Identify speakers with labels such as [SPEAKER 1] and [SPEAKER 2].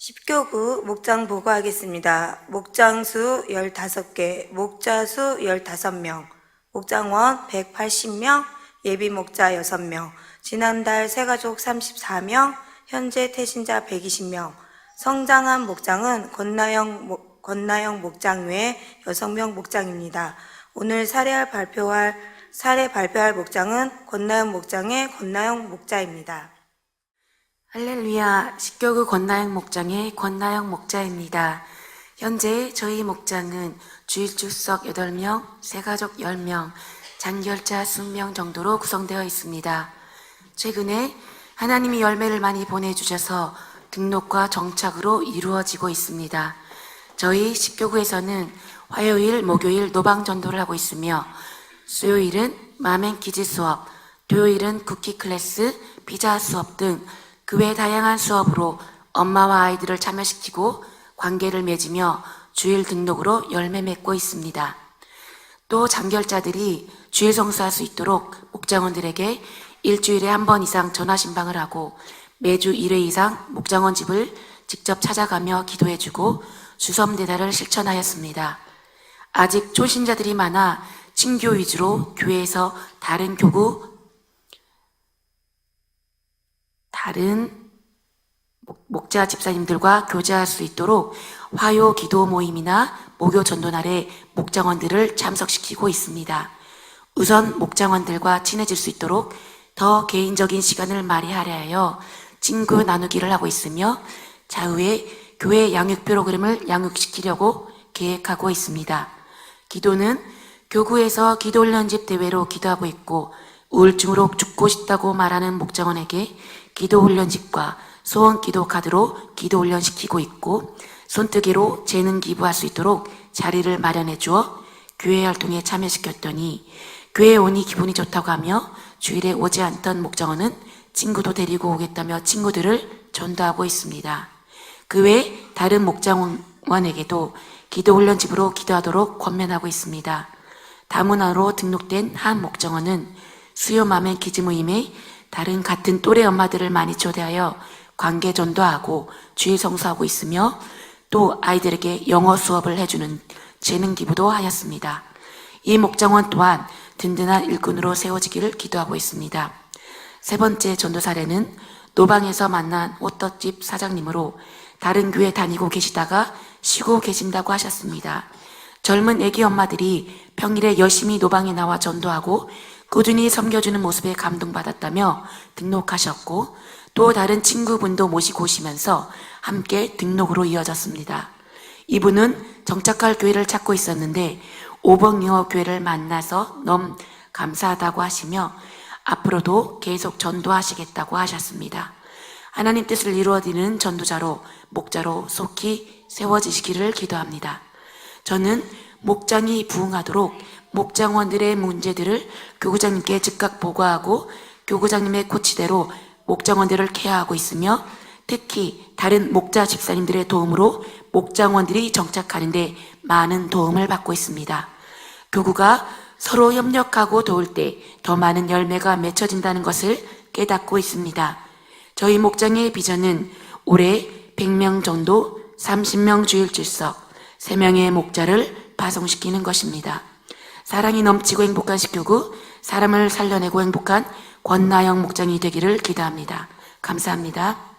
[SPEAKER 1] 10교구 목장 보고하겠습니다. 목장수 15개, 목자수 15명, 목장원 180명, 예비 목자 6명, 지난달 새가족 34명, 현재 태신자 120명, 성장한 목장은 권나영, 목- 권나영 목장 외 6명 목장입니다. 오늘 사례할 발표할, 사례 발표할 목장은 권나영 목장의 권나영 목자입니다.
[SPEAKER 2] 할렐루야, 식교구 권나영 목장의 권나영 목자입니다. 현재 저희 목장은 주일 출석 8명, 새가족 10명, 장결자 20명 정도로 구성되어 있습니다. 최근에 하나님이 열매를 많이 보내주셔서 등록과 정착으로 이루어지고 있습니다. 저희 식교구에서는 화요일, 목요일 노방 전도를 하고 있으며 수요일은 마멘 키즈 수업, 토요일은 쿠키 클래스, 피자 수업 등 그 외 다양한 수업으로 엄마와 아이들을 참여시키고 관계를 맺으며 주일 등록으로 열매 맺고 있습니다. 또 장결자들이 주일 성수할 수 있도록 목장원들에게 일주일에 한 번 이상 전화 신방을 하고 매주 1회 이상 목장원 집을 직접 찾아가며 기도해주고 주섬 대다를 실천하였습니다. 아직 초신자들이 많아 친교 위주로 교회에서 다른 교구, 다른 목- 목자 집사님들과 교제할 수 있도록 화요 기도 모임이나 목요 전도날에 목장원들을 참석시키고 있습니다. 우선 목장원들과 친해질 수 있도록 더 개인적인 시간을 마련하려 하여 친구 나누기를 하고 있으며 차후에 교회 양육 프로그램을 양육시키려고 계획하고 있습니다. 기도는 교구에서 기도훈련집 대회로 기도하고 있고 우울증으로 죽고 싶다고 말하는 목장원에게 기도훈련집과 소원 기도 카드로 기도 훈련시키고 있고 손뜨개로 재능 기부할 수 있도록 자리를 마련해 주어 교회 활동에 참여시켰더니 교회에 오니 기분이 좋다고 하며 주일에 오지 않던 목장원은 친구도 데리고 오겠다며 친구들을 전도하고 있습니다. 그 외 다른 목장원에게도 기도 훈련집으로 기도하도록 권면하고 있습니다. 다문화로 등록된 한 목장원은 수요맘의 기즈 모임에 다른 같은 또래 엄마들을 많이 초대하여 관계 전도하고 주일 성수하고 있으며 또 아이들에게 영어 수업을 해주는 재능 기부도 하였습니다. 이 목장원 또한 든든한 일꾼으로 세워지기를 기도하고 있습니다. 세 번째 전도 사례는 노방에서 만난 호떡집 사장님으로 다른 교회 다니고 계시다가 쉬고 계신다고 하셨습니다. 젊은 애기 엄마들이 평일에 열심히 노방에 나와 전도하고 꾸준히 섬겨주는 모습에 감동받았다며 등록하셨고 또 다른 친구분도 모시고 오시면서 함께 등록으로 이어졌습니다. 이분은 정착할 교회를 찾고 있었는데 오벙이어 교회를 만나서 너무 감사하다고 하시며 앞으로도 계속 전도하시겠다고 하셨습니다. 하나님 뜻을 이루어드리는 전도자로 목자로 속히 세워지시기를 기도합니다. 저는 목장이 부흥하도록 목장원들의 문제들을 교구장님께 즉각 보고하고 교구장님의 코치대로 목장원들을 케어하고 있으며 특히 다른 목자 집사님들의 도움으로 목장원들이 정착하는데 많은 도움을 받고 있습니다. 교구가 서로 협력하고 도울 때 더 많은 열매가 맺혀진다는 것을 깨닫고 있습니다. 저희 목장의 비전은 올해 100명 정도 30명 주일 출석, 3명의 목자를 파송시키는 것입니다. 사랑이 넘치고 행복한 식교구, 사람을 살려내고 행복한 권나영 목장이 되기를 기도합니다. 감사합니다.